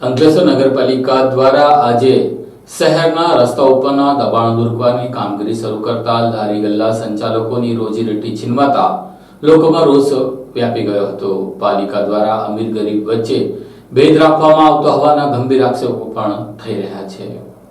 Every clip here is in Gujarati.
અંકલેશ્વર નગરપાલિકા દ્વારા આજે શહેરના રસ્તા ઉપરના દબાણ દૂર કામગીરી શરૂ કરતા લારી ગલ્લા સંચાલકોની રોજીરોટી છીનવાતા લોકોમાં રોષ વ્યાપી ગયો હતો. પાલિકા દ્વારા અમીર ગરીબ વચ્ચે ભેદ રાખવામાં આવતો હોવાના ગંભીર આક્ષેપો પણ થઈ રહ્યા છે.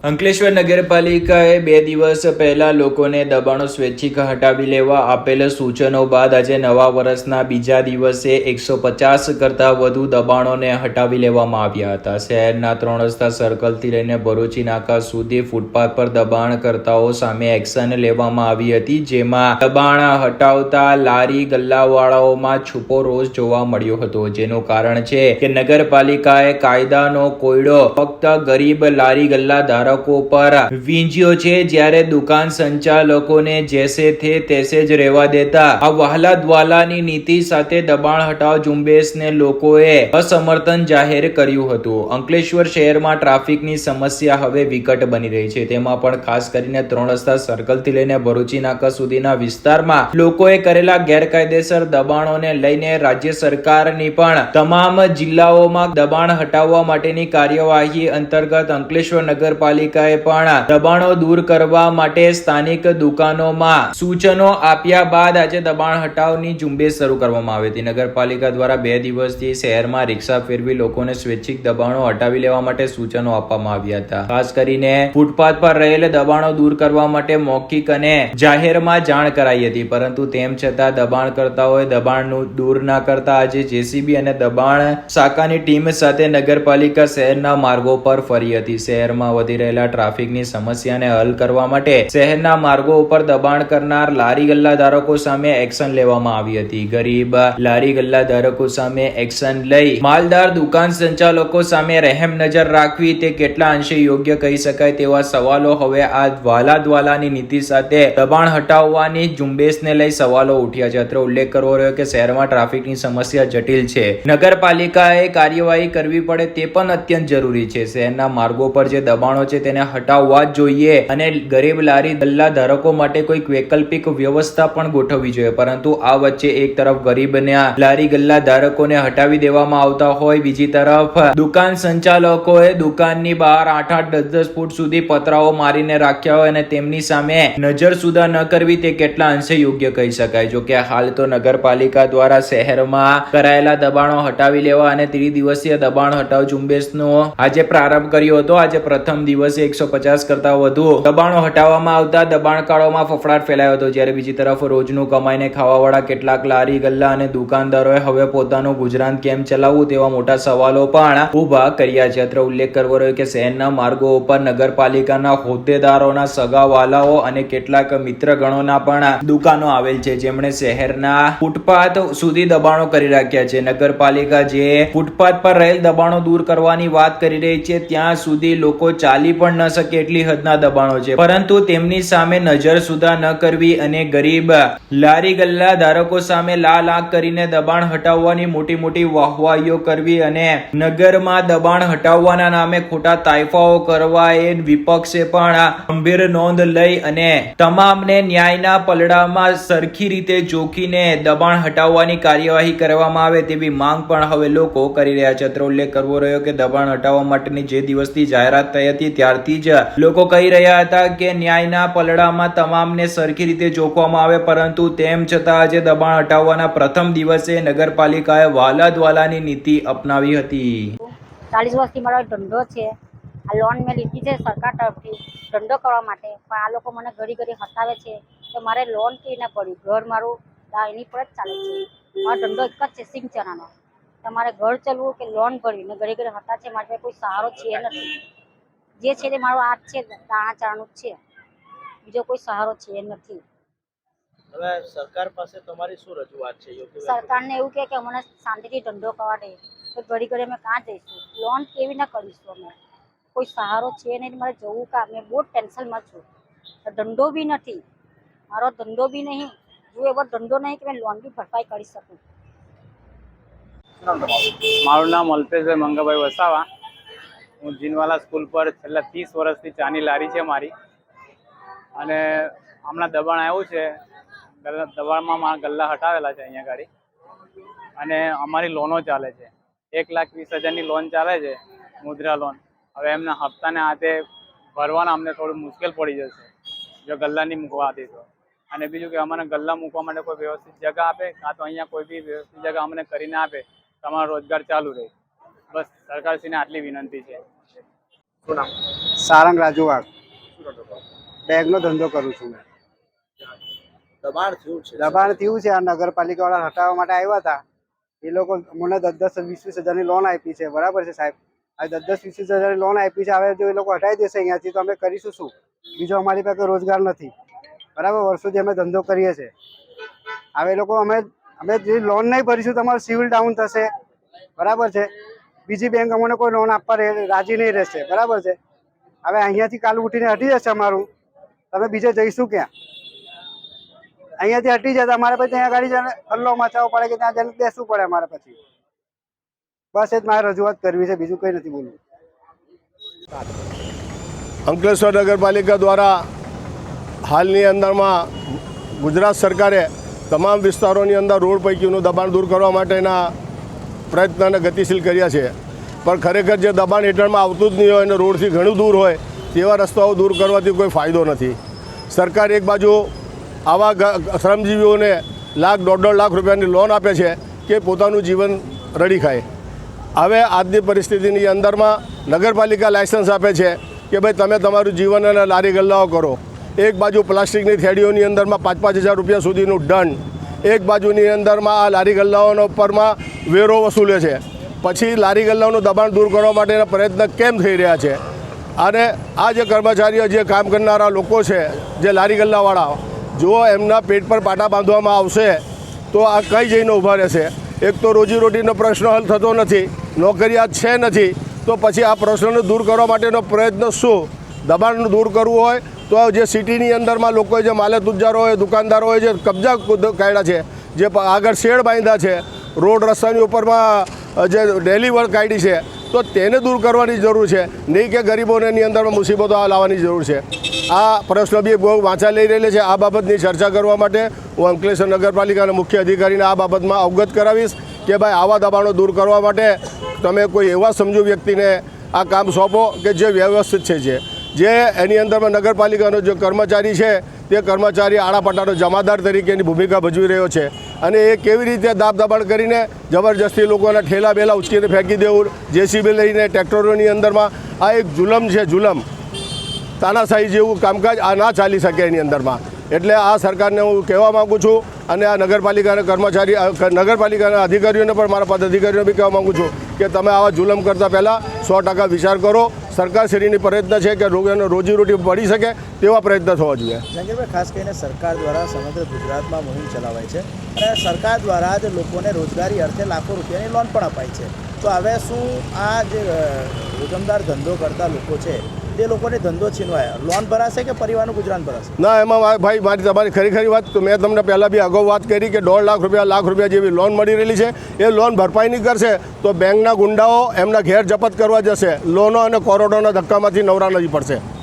અંકલેશ્વર નગરપાલિકાએ બે દિવસ પહેલા લોકોને દબાણો સ્વૈચ્છિક હટાવી લેવા આપેલ સૂચનો બાદ આજે નવા વર્ષના બીજા દિવસે એકસો પચાસ કરતા વધુ દબાણોને હટાવી લેવામાં આવ્યા હતા. શહેરના ત્રણ રસ્તા સર્કલથી લઈને ભરૂચી, નાકા સુધી ફૂટપાથ પર દબાણકર્તાઓ સામે એક્શન લેવામાં આવી હતી, જેમાં દબાણ હટાવતા લારી ગલ્લાવાળાઓમાં છુપો રોષ જોવા મળ્યો હતો. જેનું કારણ છે કે નગરપાલિકાએ કાયદાનો કોયડો ફક્ત ગરીબ લારી ગલ્લા ધારકો પર વીંજ્યો છે. જ્યારે દુકાન સંચાલકોને જેસે થે તેસે જ રહેવા દેતા. આ વહાલા દ્વાલાની નીતિ સાથે દબાણ હટાવ ઝુંબેશને લોકોએ અસમર્થન જાહેર કર્યું હતું. અંકલેશ્વર શહેરમાં ટ્રાફિકની સમસ્યા હવે વિકટ બની રહી છે. તેમાં પણ ખાસ કરીને ત્રણ રસ્તા સર્કલથી લઈને ભરૂચી, નાકા સુધીના વિસ્તારમાં લોકોએ કરેલા ગેરકાયદેસર દબાણોને લઈને રાજ્ય સરકારની પણ તમામ જિલ્લાઓમાં દબાણ હટાવવા માટેની કાર્યવાહી અંતર્ગત અંકલેશ્વર નગરપાલિકાએ પણ દબાણો દૂર કરવા માટે સ્થાનિક દુકાનોમાં સૂચનો આપ્યા બાદ આજે દબાણ હટાવની ઝુંબેશ શરૂ કરવામાં આવી હતી. નગરપાલિકા દ્વારા બે દિવસથી શહેરમાં રિક્ષા ફેરવી લોકોને સ્વૈચ્છિક દબાણો હટાવી લેવા માટે સૂચનો આપવામાં આવ્યા હતા. ખાસ કરીને ફૂટપાથ પર રહેલ દબાણો દૂર કરવા માટે મૌખિક અને જાહેરમાં જાણ કરાઈ હતી. પરંતુ તેમ છતાં દબાણકર્તાઓએ દબાણનું દૂર ના કરતા આજે જેસીબી અને દબાણ શાખાની ટીમ સાથે નગરપાલિકા શહેરના માર્ગો પર ફરી હતી. શહેરમાં વધી રહેલા ટ્રાફિકની સમસ્યાને હલ કરવા માટે શહેરના માર્ગો ઉપર દબાણ કરનાર લારી ગલ્લા ધારકો સામે એક્શન લેવામાં આવી હતી. ગરીબ લારી ગલ્લા ધારકો સામે એક્શન લઈ માલદાર દુકાન સંચાલકો સામે રહેમ નજર રાખવી તે કેટલા અંશે યોગ્ય કહી શકાય તેવા સવાલો હવે આ દ્વાલા દ્વાલાની નીતિ સાથે દબાણ હટાવવાની ઝુંબેશને લઈ સવાલો ઉઠ્યા છે. અત્રે ઉલ્લેખ કરવો રહ્યો કે શહેરમાં ટ્રાફિકની સમસ્યા જટિલ છે. નગરપાલિકાએ કાર્યવાહી કરવી પડે તે પણ અત્યંત જરૂરી છે. શહેરના માર્ગો પર જે દબાણો છે તેને હટાવવા જોઈએ અને ગરીબ લારી દલ્લા ધારકો માટે કોઈક વૈકલ્પિક વ્યવસ્થા પણ ગોઠવવી જોઈએ. પરંતુ આ વચ્ચે એક તરફ ગરીબના લારી ગલ્લા ધારકોને હટાવી દેવામાં આવતા હોય, બીજી તરફ દુકાન સંચાલકોએ દુકાનની બહાર આઠ આઠ દસ દસ ફૂટ સુધી પતરાઓ મારીને રાખ્યા હોય અને તેમની સામે નજર સુધા ન કરવી તે કેટલા અંશે યોગ્ય કહી શકાય. જો કે હાલ તો નગરપાલિકા દ્વારા શહેરમાં કરાયેલા દબાણો હટાવી લેવા અને ત્રિદિવસીય દબાણ હટાવ ઝુંબેશનો આજે પ્રારંભ કર્યો હતો. આજે પ્રથમ દિવસે એકસો પચાસ કરતા વધુ દબાણો હટાવવામાં આવતા દબાણકારોમાં ફફડાટ ફેલાયો હતો. જ્યારે બીજી તરફ રોજનું કમાઈને ખાવાવાળા કેટલાક લારી, ગલ્લા અને દુકાનદારોએ હવે પોતાનું ગુજરાન કેમ ચલાવવું તેવા મોટા સવાલો પણ ઊભા કર્યા છે. અત્રે ઉલ્લેખ કરવો રહ્યો કે શહેરના માર્ગો ઉપર નગરપાલિકાના હોદ્દેદારોના સગાવાલાઓ અને કેટલાક મિત્રગણોના પણ દુકાનો આવેલ છે. જેમણે શહેરના ફૂટપાથ સુધી દબાણો કરી રાખ્યા છે. નગરપાલિકા જે ફૂટપાથ પર રહેલ દબાણો દૂર કરવાની વાત કરી રહી છે, ત્યાં સુધી લોકો ચાલી પણ ન શકે એટલી હદના દબાણો છે. પરંતુ તેમની સામે નજર સુધા ન કરવી અને ગરીબ લારી ગલ્લા ધારકો સામે લાલ આંખ કરીને દબાણ હટાવવાની મોટી મોટી વાહવાહીઓ કરવી અને નગરમાં દબાણ હટાવવાના નામે ખોટા તાઇફાઓ કરવા એ વિપક્ષે પણ ગંભીર નોંધ લઈ અને તમામને ન્યાયના પલડામાં સરખી રીતે જોખીને દબાણ હટાવવાની કાર્યવાહી કરવામાં આવે તેવી માંગ પણ હવે લોકો કરી રહ્યા છે. અત્રે ઉલ્લેખ કરવો રહ્યો કે દબાણ હટાવવા માટેની જે દિવસથી જાહેરાત થઈ હતી ત્યારથી જ લોકો કહી રહ્યા હતા કે ન્યાયના પલડામાં તમામને સરખી રીતે જોખવામાં આવે, પરંતુ તેમ છતાં આજે દબાણ હટાવવાના પ્રથમ દિવસે નગરપાલિકાએ વાલા દ્વાલાની નીતિ અપનાવી હતી. ચાલીસ વર્ષથી મારો ધંધો છે. આ લોન મેં લીધી છે સરકાર તરફથી ધંધો કરવા માટે. પણ આ લોકો મને ઘડી ઘડી હટાવે છે તો મારે લોન કેવી ના પડ્યું ઘર મારું એની પર જ ચાલે છે. મારો ધંધો એક જ છે સિંગ ચણાનો તમારે ઘર ચલવું કે લોન ભરવી? ને ઘડી ઘડી હટા છે. મારે કોઈ સહારો છે નથી. જે છે તે મારો આ જ છે દાણા ચણાનું જ છે. બીજો કોઈ સહારો છે નથી. હવે સરકાર પાસે તમારી શું રજૂઆત છે? સરકારને એવું કહે કે અમને શાંતિથી ધંધો કરવા દે. તો ઘડી ઘડી અમે કાં જઈશું? લોન કેવી ના કરીશું અમે? કોઈ સહારો છે નહીં મારે જવું કા? મેં બહુ ટેન્શનમાં છું. ધંધો બી નથી. મારો ધંધો બી નહીં. જો એવો ધંધો નહીં કે મેં લોન બી ભરપાઈ કરી શકું. મારું નામ અલ્પેશભાઈ મંગાભાઈ વસાવા. હું જીનવાલા સ્કૂલ પર છેલ્લા ત્રીસ વર્ષથી ચાની લારી છે મારી. અને હમણાં દબાણ આવ્યું છે. દબાણમાં મારા ગલ્લા હટાવેલા છે અહીંયા ગાડી. અને અમારી લોનો ચાલે છે. એક લાખ વીસ હજારની લોન ચાલે છે, મુદ્રા લોન. હવે એમના હપ્તાને હાથે ભરવાના અમને થોડું મુશ્કેલ પડી જશે. જો ગલ્લા નહીં મૂકવા હતી તો. અને બીજું કે અમને ગલ્લા મૂકવા માટે કોઈ વ્યવસ્થિત જગ્યા આપે, કાં તો અહીંયા કોઈ બી વ્યવસ્થિત જગ્યા અમને કરીને આપે તમારો રોજગાર ચાલુ રહે. બસ સરકારશ્રીને આટલી વિનંતી છે. શું નામ? સારંગ રાજુવાડ બેગનો ધંધો કરું છું મેં. દબાણ થયું છે. દબાણ થયું છે. આ નગરપાલિકાવાળા હટાવવા માટે આવ્યા હતા. એ લોકો મને દસ દસ વીસ વીસ હજારની લોન આપી છે. બરાબર છે સાહેબ? આ દસ દસ વીસ વીસ હજારની લોન આપી છે. હવે જો એ લોકો હટાવી દેશે અહીંયાથી તો અમે કરીશું શું? બીજો અમારી પાસે રોજગાર નથી. બરાબર? વર્ષોથી અમે ધંધો કરીએ છીએ. હવે એ લોકો અમે અમે જે લોન નહીં ભરીશું તમારું સિવિલ ડાઉન થશે. બરાબર છે? બીજી બેંક અમને કોઈ લોન આપવા રાજી નહીં રહેશે. બરાબર છે? હવે અહીંયાથી કાલ ઉઠીને હટી જશે અમારું. તમે બીજે જઈશું ક્યાં? અહીંયાથી હટી જાય તો અમારે પછી ત્યાં ગાડી હલ્લો મચાવવો પડે કે ત્યાં જઈને બેસવું પડે અમારે પછી. બસ એ જ મારે રજૂઆત કરવી છે, બીજું કંઈ નથી બોલવું. અંકલેશ્વર નગરપાલિકા દ્વારા હાલની અંદરમાં ગુજરાત સરકારે તમામ વિસ્તારોની અંદર રોડ પૈકીનું દબાણ દૂર કરવા માટેના પ્રયત્નને ગતિશીલ કર્યા છે. પણ ખરેખર જે દબાણ હેઠળમાં આવતું જ નહીં હોય અને રોડથી ઘણું દૂર હોય, તેવા રસ્તાઓ દૂર કરવાથી કોઈ ફાયદો નથી. સરકાર એક બાજુ આવા શ્રમજીવીઓને લાખ, દોઢ દોઢ લાખ રૂપિયાની લોન આપે છે કે પોતાનું જીવન રડી ખાય. હવે આજની પરિસ્થિતિની અંદરમાં નગરપાલિકા લાયસન્સ આપે છે કે ભાઈ તમે તમારું જીવન અને લારી ગલ્લાઓ કરો. એક બાજુ પ્લાસ્ટિકની થેડીઓની અંદરમાં પાંચ પાંચ હજાર રૂપિયા સુધીનું દંડ એક બાજુની અંદરમાં આ લારી ગલ્લાઓનો ઉપરમાં વેરો વસૂલે છે. પછી લારી ગલ્લાઓનું દબાણ દૂર કરવા માટેના પ્રયત્ન કેમ થઈ રહ્યા છે? અને આ જે કર્મચારીઓ, જે કામ કરનારા લોકો છે, જે લારી ગલ્લાવાળા, જો એમના પેટ પર પાટા બાંધવામાં આવશે, તો આ કઈ જઈને ઊભા રહેશે? એક તો રોજીરોટીનો પ્રશ્ન હલ થતો નથી નોકરિયાત છે નથી, તો પછી આ પ્રશ્નને દૂર કરવા માટેનો પ્રયત્ન શું? દબાણ દૂર કરવું હોય તો જે સિટીની અંદરમાં લોકોએ જે માલે તુજારો હોય, દુકાનદારો હોય, જે કબજા કાઢ્યા છે, જે આગળ શેડ બાંધ્યા છે, રોડ રસ્તાની ઉપરમાં જે ડેલી વર્ક કાઢી છે, તો તેને દૂર કરવાની જરૂર છે. નહીં કે ગરીબોને એની અંદરમાં મુસીબતો લાવવાની જરૂર છે. આ પ્રશ્ન બી બહુ વાંચા લઈ રહેલી છે. આ બાબતની ચર્ચા કરવા માટે હું અંકલેશ્વર નગરપાલિકાના મુખ્ય અધિકારીને આ બાબતમાં અવગત કરાવીશ કે ભાઈ આવા દબાણો દૂર કરવા માટે તમે કોઈ એવા સમજુ વ્યક્તિને આ કામ સોંપો કે જે વ્યવસ્થિત છે જે. જે એની અંદરમાં નગરપાલિકાનો જે કર્મચારી છે, તે કર્મચારી આડાપટાનો જમાદાર તરીકેની ભૂમિકા ભજવી રહ્યો છે. અને એ કેવી રીતે દાબ દબાણ કરીને જબરજસ્તી લોકોના ઠેલા બેલા ઉચકીને ફેંકી દેવું, જેસીબી લઈને ટ્રેક્ટરોની અંદરમાં આ એક જુલમ છે, જુલમ. તાનાશાહી જેવું કામકાજ આ ના ચાલી શકે એની અંદરમાં. એટલે આ સરકારને હું કહેવા માગું છું અને આ નગરપાલિકાના કર્મચારી નગરપાલિકાના અધિકારીઓને પણ, મારા પદાધિકારીઓને બી કહેવા માગું છું કે તમે આવા જુલમ કરતાં પહેલાં સો ટકા વિચાર કરો. સરકારશ્રીની પ્રયત્ન છે કે રોગીઓને રોજીરોટી પડી શકે તેવા પ્રયત્ન થવા જોઈએ. જંગીરભાઈ ખાસ કરીને સરકાર દ્વારા સમગ્ર ગુજરાતમાં મુહિમ ચલાવાય છે અને સરકાર દ્વારા જ લોકોને રોજગારી અર્થે લાખો રૂપિયાની લોન પણ અપાય છે. તો હવે શું આ જે રોજમદાર ધંધો કરતા લોકો છે તે લોકોને ધંધો છીનવાય. લોન ભરાશે કે પરિવારનું ગુજરાન ભરાશે? ના, એમાં ભાઈ, મારી, તમારી ખરી ખરી વાત. મેં તમને પહેલાં બી અગાઉ વાત કરી કે દોઢ લાખ રૂપિયા લાખ રૂપિયા જેવી લોન મળી રહેલી છે. એ લોન ભરપાઈ નહીં કરશે, તો બેંકના ગુંડાઓ એમના ઘેર જપત કરવા જશે. લોનો અને કોરોડોના ધક્કામાંથી નવરા નથી પડશે.